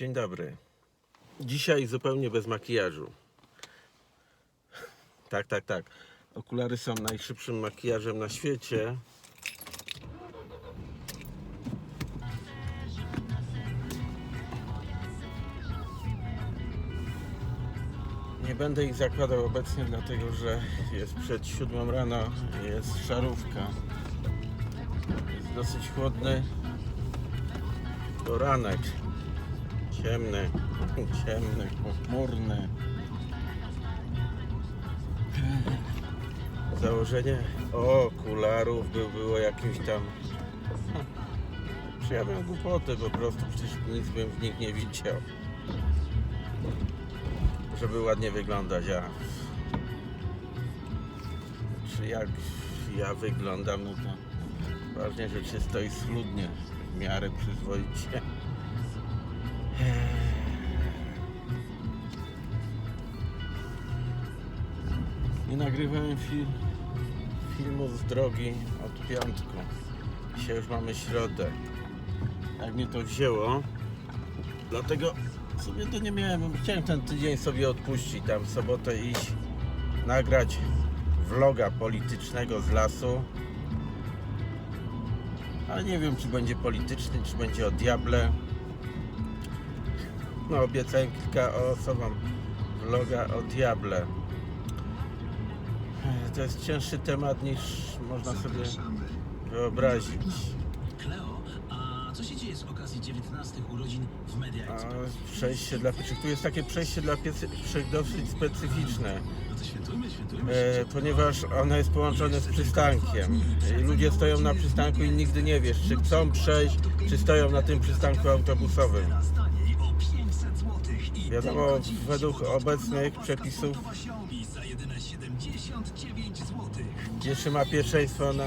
Dzień dobry. Dzisiaj zupełnie bez makijażu. Tak, tak, tak. Okulary są najszybszym makijażem na świecie. Nie będę ich zakładał obecnie, dlatego że jest przed siódmą rano, jest szarówka. Jest dosyć chłodny poranek. Ciemny, ciemny, pochmurny. Założenie okularów by było jakimś tam. Czy ja bym głupoty po prostu, przecież nic bym w nich nie widział. Żeby ładnie wyglądać, a czy jak ja wyglądam, no to ważnie, że się stoi schludnie, w miarę przyzwoicie. Nagrywałem fil, filmu z drogi od piątku. Dzisiaj już mamy środę. Jak mnie to wzięło, dlatego sobie to nie miałem. Chciałem ten tydzień sobie odpuścić, tam w sobotę iść, nagrać vloga politycznego z lasu. Ale nie wiem, czy będzie polityczny, czy będzie o diable. No, obiecałem kilka osobom vloga o diable. To jest cięższy temat niż można sobie wyobrazić. Kleo, a co się dzieje z okazji 19 urodzin w Media A przejście dla pieszych. Tu jest takie przejście dla pieszych dosyć specyficzne, No to świętujmy, świętujmy. e, ponieważ ono jest połączone z przystankiem. I ludzie stoją na przystanku i nigdy nie wiesz, czy chcą przejść, czy stoją na tym przystanku autobusowym. Taniej o 500 złotych i Wiadomo, tylko dziś według obecnych przepisów pieszy ma pierwszeństwo na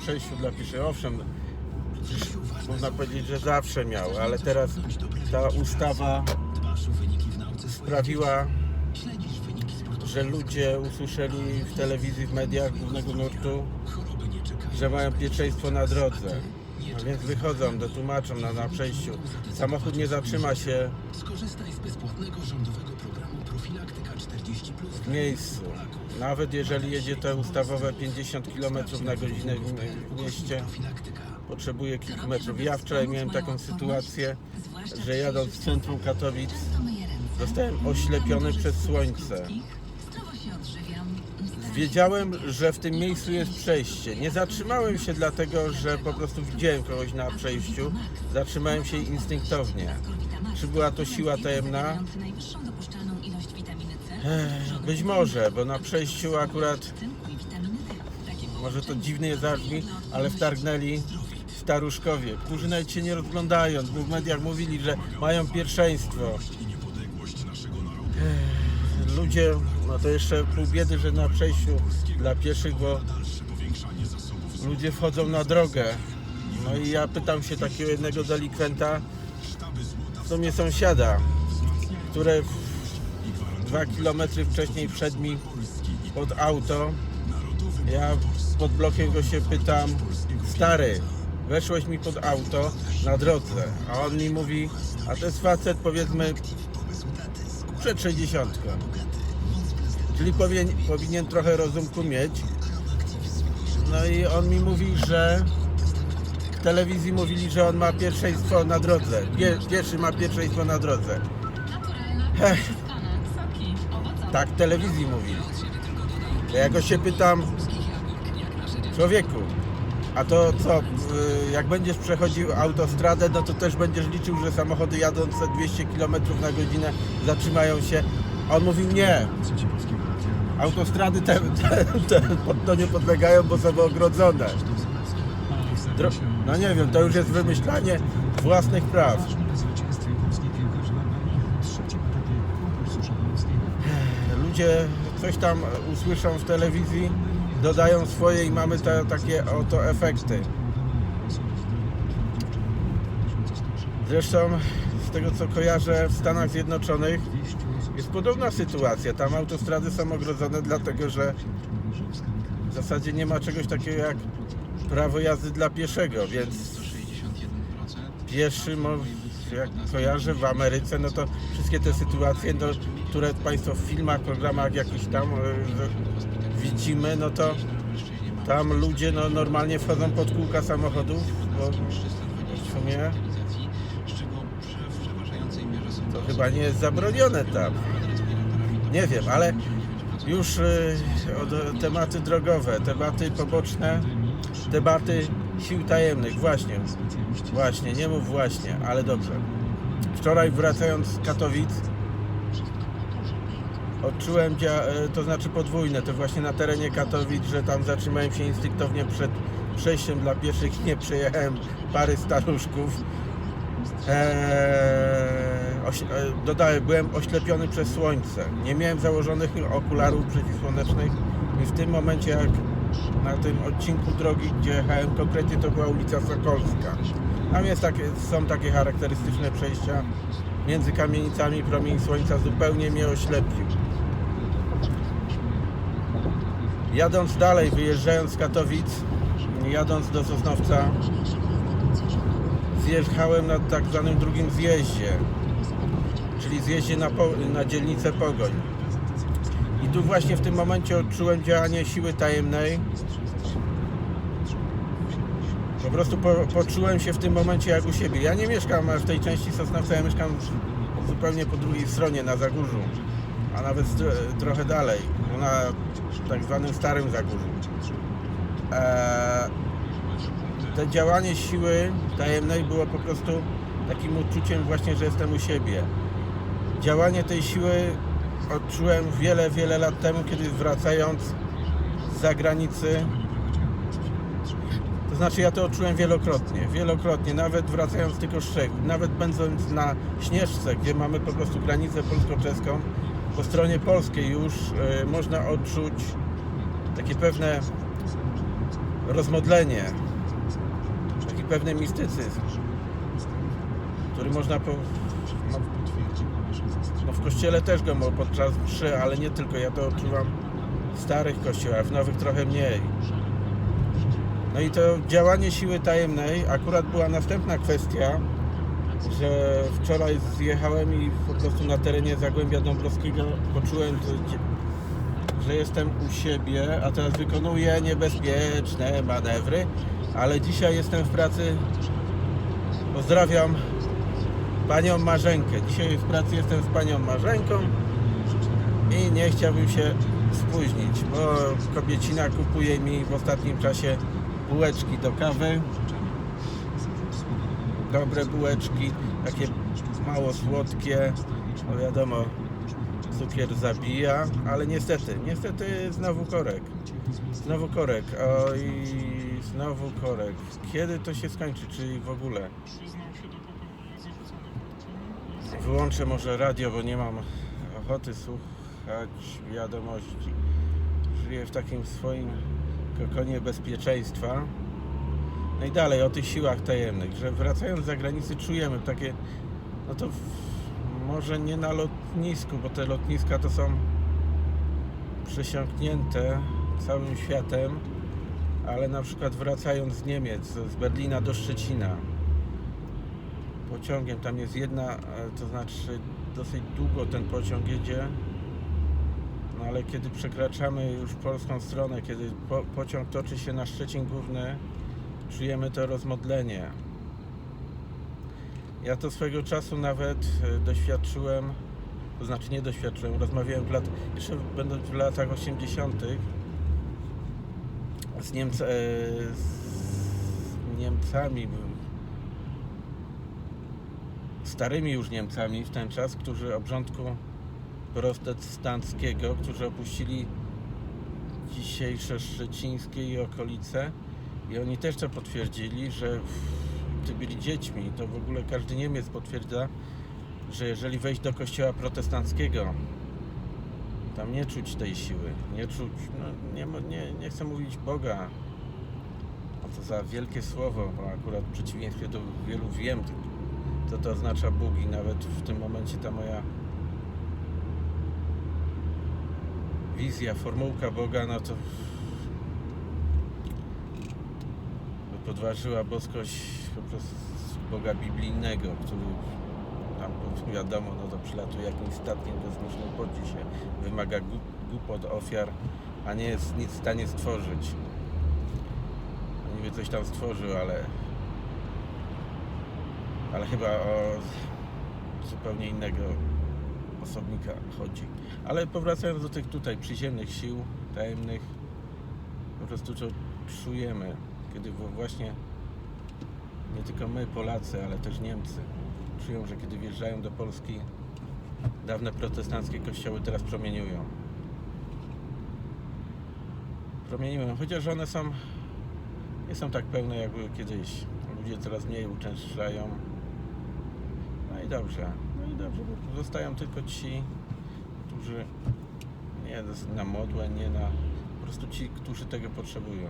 przejściu dla pieszych. Owszem, można powiedzieć, że zawsze miał, ale teraz ta ustawa sprawiła, że ludzie usłyszeli w telewizji, w mediach głównego nurtu, że mają pierwszeństwo na drodze. Więc wychodzą, dotłumaczą na, na przejściu. Samochód nie zatrzyma się Skorzystaj z bezpłatnego rządowego programu Profilaktyka 40 w miejscu. Nawet jeżeli jedzie te ustawowe 50 km na godzinę w- mieście, potrzebuje kilku metrów. Ja wczoraj miałem taką sytuację, że jadąc w centrum Katowic zostałem oślepiony przez słońce. Wiedziałem, że w tym miejscu jest przejście. Nie zatrzymałem się dlatego, że po prostu widziałem kogoś na przejściu. Zatrzymałem się instynktownie. Czy była to siła tajemna? Być może, bo na przejściu akurat, może to dziwnie zabrzmi, ale wtargnęli staruszkowie, którzy nawet się nie rozglądają. W mediach mówili, że mają pierwszeństwo. Ludzie, no to jeszcze pół biedy, że na przejściu dla pieszych, bo ludzie wchodzą na drogę. No i ja pytam się takiego jednego delikwenta, w sumie sąsiada, które dwa kilometry wcześniej wszedł mi pod auto. Ja pod blokiem go się pytam, stary, weszłeś mi pod auto na drodze, a on mi mówi, a to jest facet powiedzmy przed 60. Czyli powinien, powinien trochę rozumku mieć. No i on mi mówi, że w telewizji mówili, że on ma pierwszeństwo na drodze. Pie, pieszy ma pierwszeństwo na drodze. Heh, tak w telewizji mówili. To ja go się pytam, człowieku, a to co, jak będziesz przechodził autostradę, no to też będziesz liczył, że samochody jadące 200 km na godzinę zatrzymają się. A on mówił nie. Autostrady te, te, te to nie podlegają, bo są ogrodzone. Dro no nie wiem, to już jest wymyślanie własnych praw. Ludzie coś tam usłyszą w telewizji, dodają swoje i mamy te, takie oto efekty. Zresztą z tego co kojarzę w Stanach Zjednoczonych jest podobna sytuacja. Tam autostrady są ogrodzone dlatego, że w zasadzie nie ma czegoś takiego jak prawo jazdy dla pieszego, więc 61%. pieszy mo- jak kojarzę w Ameryce, no to wszystkie te sytuacje, no, które Państwo w filmach, programach jakichś tam z- widzimy, no to tam ludzie no, normalnie wchodzą pod kółka samochodów, bo w sumie to chyba nie jest zabronione tam. Nie wiem, ale już y, tematy drogowe, tematy poboczne, debaty sił tajemnych, właśnie, właśnie, nie mów właśnie, ale dobrze. Wczoraj wracając z Katowic odczułem, y, to znaczy podwójne, to właśnie na terenie Katowic, że tam zatrzymałem się instynktownie przed przejściem dla pieszych, nie przejechałem pary staruszków. Eee, e, dodaję, byłem oślepiony przez słońce. Nie miałem założonych okularów przeciwsłonecznych i w tym momencie, jak na tym odcinku drogi, gdzie jechałem, konkretnie to była ulica Sokolska. Tam jest takie, są takie charakterystyczne przejścia między kamienicami, promień słońca zupełnie mnie oślepił. Jadąc dalej, wyjeżdżając z Katowic, jadąc do Sosnowca, zjechałem na tak zwanym drugim zjeździe, czyli zjeździe na, po, na dzielnicę Pogoń. Tu właśnie w tym momencie odczułem działanie siły tajemnej. Po prostu po, poczułem się w tym momencie jak u siebie. Ja nie mieszkam w tej części Sosnowca, ja mieszkam zupełnie po drugiej stronie, na Zagórzu, a nawet trochę dalej, na tak zwanym Starym Zagórzu. Eee, to działanie siły tajemnej było po prostu takim uczuciem właśnie, że jestem u siebie. Działanie tej siły odczułem wiele, wiele lat temu, kiedy wracając z zagranicy, to znaczy ja to odczułem wielokrotnie, wielokrotnie, nawet wracając tylko z Czech, nawet będąc na Śnieżce, gdzie mamy po prostu granicę polsko-czeską, po stronie polskiej już e, można odczuć takie pewne rozmodlenie, taki pewny mistycyzm, który można po, w kościele też go podczas mszy, ale nie tylko, ja to odczuwam w starych kościołach, w nowych trochę mniej. No i to działanie siły tajemnej, akurat była następna kwestia, że wczoraj zjechałem i po prostu na terenie Zagłębia Dąbrowskiego poczułem, że jestem u siebie, a teraz wykonuję niebezpieczne manewry, ale dzisiaj jestem w pracy. Pozdrawiam panią Marzenkę. Dzisiaj w pracy jestem z panią Marzenką i nie chciałbym się spóźnić, bo kobiecina kupuje mi w ostatnim czasie bułeczki do kawy. Dobre bułeczki, takie mało słodkie. No wiadomo, cukier zabija, ale niestety, niestety znowu korek. Znowu korek. Oj, znowu korek. Kiedy to się skończy, czy w ogóle? Wyłączę może radio, bo nie mam ochoty słuchać wiadomości. Żyję w takim swoim kokonie bezpieczeństwa. No i dalej o tych siłach tajemnych, że wracając z zagranicy czujemy takie, no to w, może nie na lotnisku, bo te lotniska to są przesiąknięte całym światem, ale na przykład wracając z Niemiec, z Berlina do Szczecina, pociągiem, tam jest jedna, e, to znaczy dosyć długo ten pociąg jedzie, no ale kiedy przekraczamy już polską stronę, kiedy po, pociąg toczy się na Szczecin Główny, czujemy to rozmodlenie. Ja to swego czasu nawet e, doświadczyłem, to znaczy nie doświadczyłem, rozmawiałem w lat, jeszcze będąc w latach 80. z, Niemca, e, z Niemcami, starymi już Niemcami w ten czas, którzy obrządku protestanckiego, którzy opuścili dzisiejsze szczecińskie i okolice. I oni też to potwierdzili, że gdy byli dziećmi, to w ogóle każdy Niemiec potwierdza, że jeżeli wejść do kościoła protestanckiego, tam nie czuć tej siły, nie czuć, no nie, nie, nie chcę mówić Boga, a to za wielkie słowo, bo akurat w przeciwieństwie do wielu wiem, co to oznacza Bóg i nawet w tym momencie ta moja wizja, formułka Boga, no to podważyła boskość po prostu Boga biblijnego, który tam wiadomo, no to przylatuje jakimś statkiem kosmicznym, podzi się, wymaga głupot, ofiar, a nie jest nic w stanie stworzyć. Niby coś tam stworzył, ale ale chyba o zupełnie innego osobnika chodzi. Ale powracając do tych tutaj przyziemnych sił tajemnych, po prostu to czujemy, kiedy właśnie nie tylko my, Polacy, ale też Niemcy czują, że kiedy wjeżdżają do Polski, dawne protestanckie kościoły teraz promieniują. Promieniują, chociaż one są nie są tak pełne jak były kiedyś. Ludzie coraz mniej uczęszczają. I dobrze. No i dobrze, zostają tylko ci, którzy nie na modłę, nie na po prostu ci, którzy tego potrzebują.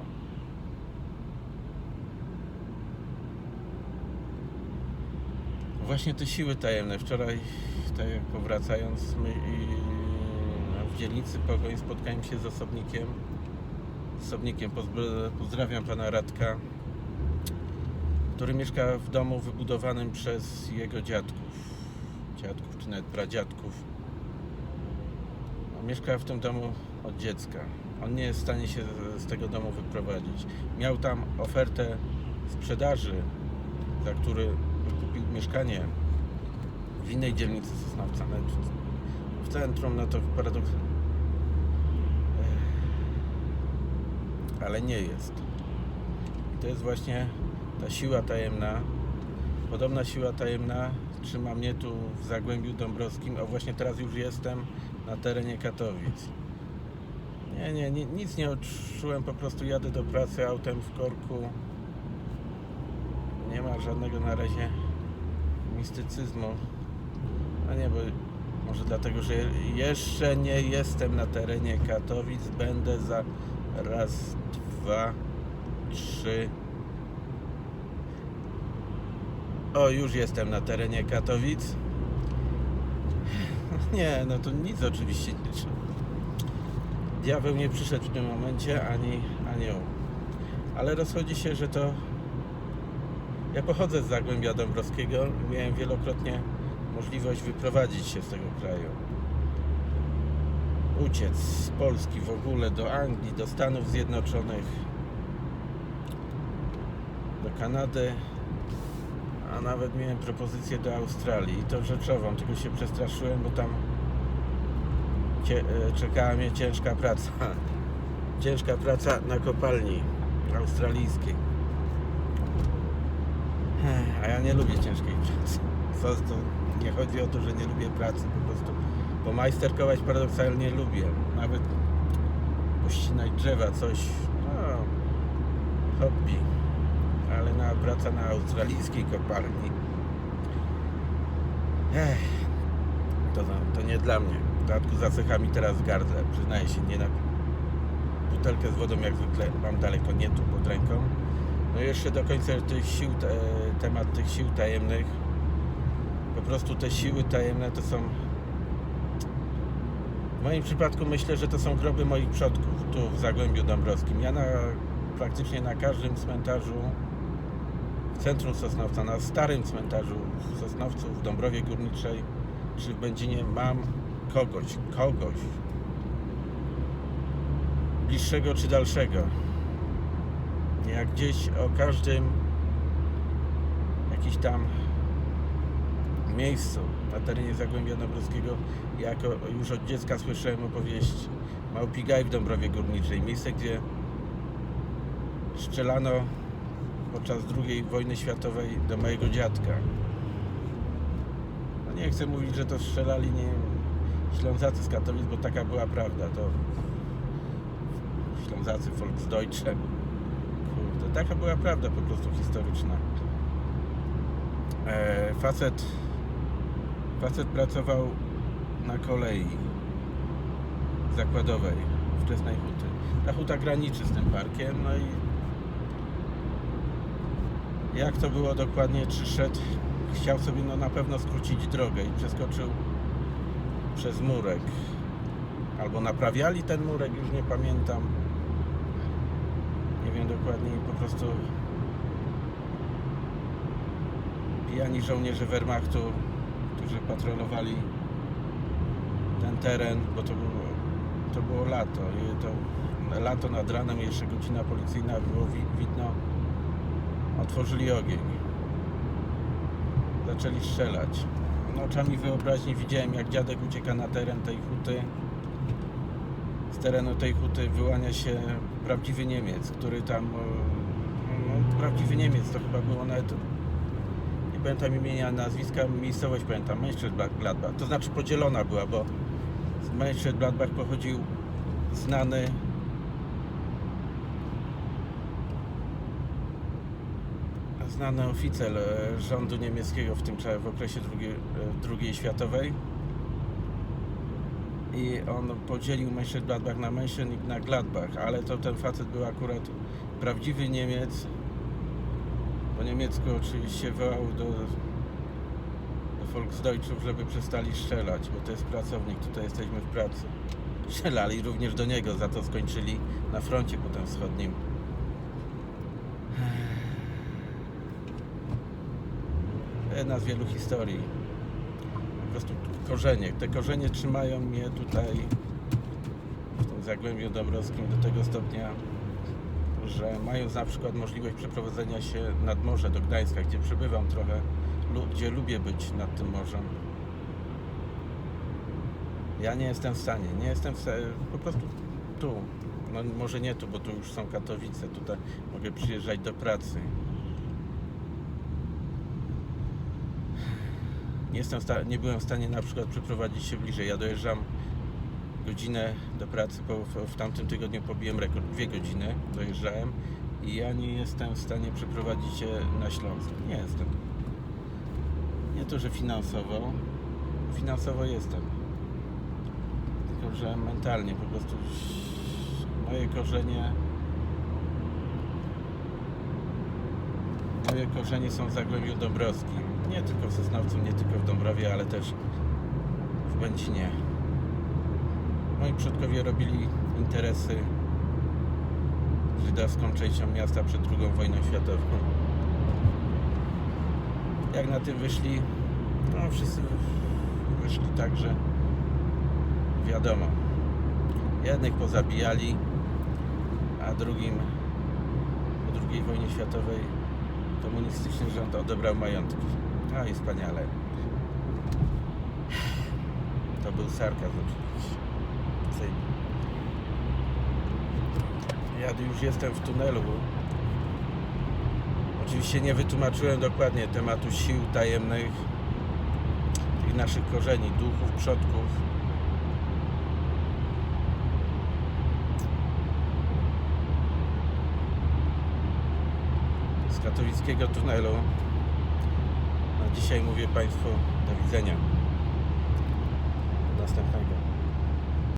Właśnie te siły tajemne. Wczoraj, tak jak powracając, my w dzielnicy Pogoń spotkałem się z osobnikiem. Z osobnikiem pozdrawiam pana Radka, który mieszka w domu wybudowanym przez jego dziadków. Dziadków czy nawet pradziadków. Mieszka w tym domu od dziecka. On nie jest w stanie się z- tego domu wyprowadzić. Miał tam ofertę sprzedaży, za który kupił mieszkanie w innej dzielnicy Sosnowca, w centrum, no to paradoks. Ale nie jest. I to jest właśnie ta siła tajemna. Podobna siła tajemna trzyma mnie tu w Zagłębiu Dąbrowskim, a właśnie teraz już jestem na terenie Katowic. Nie, nie, nie nic nie odczułem, po prostu jadę do pracy autem w korku. Nie ma żadnego na razie mistycyzmu. A nie, bo może dlatego, że jeszcze nie jestem na terenie Katowic. Będę za raz, dwa, trzy. O, już jestem na terenie Katowic. Nie, no to nic oczywiście nie trzeba. Diabeł nie przyszedł w tym momencie, ani anioł. Ale rozchodzi się, że to ja pochodzę z Zagłębia Dąbrowskiego miałem wielokrotnie możliwość wyprowadzić się z tego kraju. Uciec z Polski w ogóle do Anglii, do Stanów Zjednoczonych, do Kanady, a nawet miałem propozycję do Australii i to rzeczową, tylko się przestraszyłem, bo tam cie, e, czekała mnie ciężka praca. Ciężka praca na kopalni australijskiej. A ja nie lubię ciężkiej pracy. Co to nie chodzi o to, że nie lubię pracy, po prostu pomajsterkować paradoksalnie lubię. Nawet pościnać drzewa, coś, no, hobby. Ale na praca na australijskiej kopalni. Ech, to, to nie dla mnie. W dodatku zasycha mi teraz gardle. Przyznaję się, nie na butelkę z wodą jak zwykle mam daleko, nie tu pod ręką. No jeszcze do końca tych sił, te, temat tych sił tajemnych. Po prostu te siły tajemne to są. W moim przypadku myślę, że to są groby moich przodków tu w Zagłębiu Dąbrowskim. Ja na, praktycznie na każdym cmentarzu centrum Sosnowca, na starym cmentarzu w w Dąbrowie Górniczej. Czy w Będzinie mam kogoś, kogoś bliższego czy dalszego? Jak gdzieś o każdym jakiś tam miejscu na terenie Zagłębia Dąbrowskiego jako już od dziecka słyszałem opowieści Małpi Gaj w Dąbrowie Górniczej. Miejsce gdzie strzelano podczas II wojny światowej do mojego dziadka no nie chcę mówić, że to strzelali nie Ślązacy z Katowic, bo taka była prawda to Ślązacy Volksdeutsche Kurde, taka była prawda po prostu historyczna. E, facet, facet pracował na kolei zakładowej wczesnej huty. Ta huta graniczy z tym parkiem, no i jak to było dokładnie, czy szedł, chciał sobie no na pewno skrócić drogę i przeskoczył przez murek. Albo naprawiali ten murek, już nie pamiętam nie wiem dokładnie po prostu i ani żołnierze Wehrmachtu, którzy patrolowali ten teren, bo to było, to było lato. I to lato nad ranem, jeszcze godzina policyjna, było wi- widno. Otworzyli ogień. Zaczęli strzelać. Oczami wyobraźni widziałem, jak dziadek ucieka na teren tej huty. Z terenu tej huty wyłania się prawdziwy Niemiec, który tam. e, No, prawdziwy Niemiec to chyba było nawet. Nie pamiętam imienia, nazwiska, miejscowość pamiętam, Mönchengladbach. To znaczy podzielona była, bo z Mönchengladbach pochodził znany znany oficer e, rządu niemieckiego w tym czasie, w okresie II, e, II światowej. I on podzielił Mönchengladbach na München i na Gladbach, ale to ten facet był akurat prawdziwy Niemiec. Po niemiecku oczywiście wołał do, do Volksdeutschów, żeby przestali strzelać, bo to jest pracownik, tutaj jesteśmy w pracy. Strzelali również do niego, za to skończyli na froncie potem wschodnim. Z wielu historii. Po prostu korzenie. Te korzenie trzymają mnie tutaj w tym Zagłębiu Dąbrowskim do tego stopnia, że mając na przykład możliwość przeprowadzenia się nad morze do Gdańska, gdzie przebywam trochę, gdzie lubię być nad tym morzem, ja nie jestem w stanie, nie jestem w stanie, po prostu tu, no może nie tu, bo tu już są Katowice, tutaj mogę przyjeżdżać do pracy. Nie, jestem nie byłem w stanie na przykład przeprowadzić się bliżej. Ja dojeżdżam godzinę do pracy, bo w, w tamtym tygodniu pobiłem rekord. Dwie godziny dojeżdżałem i ja nie jestem w stanie przeprowadzić się na Śląsk. Nie jestem. Nie to, że finansowo. Finansowo jestem. Tylko, że mentalnie po prostu moje korzenie moje korzenie są w Zagłębiu Dąbrowskim. Nie tylko w Sosnowcu, nie tylko w Dąbrowie, ale też w Bęcinie. Moi przodkowie robili interesy żydowską częścią miasta przed II wojną światową. Jak na tym wyszli, no wszyscy wyszli tak, że wiadomo, jednych pozabijali, a drugim po II wojnie światowej komunistyczny rząd odebrał majątki. No i wspaniale. To był sarkazm oczywiście. Ja już jestem w tunelu. Oczywiście nie wytłumaczyłem dokładnie tematu sił tajemnych, tych naszych korzeni, duchów, przodków. z katowickiego tunelu. Na dzisiaj mówię Państwu do widzenia. Do następnego.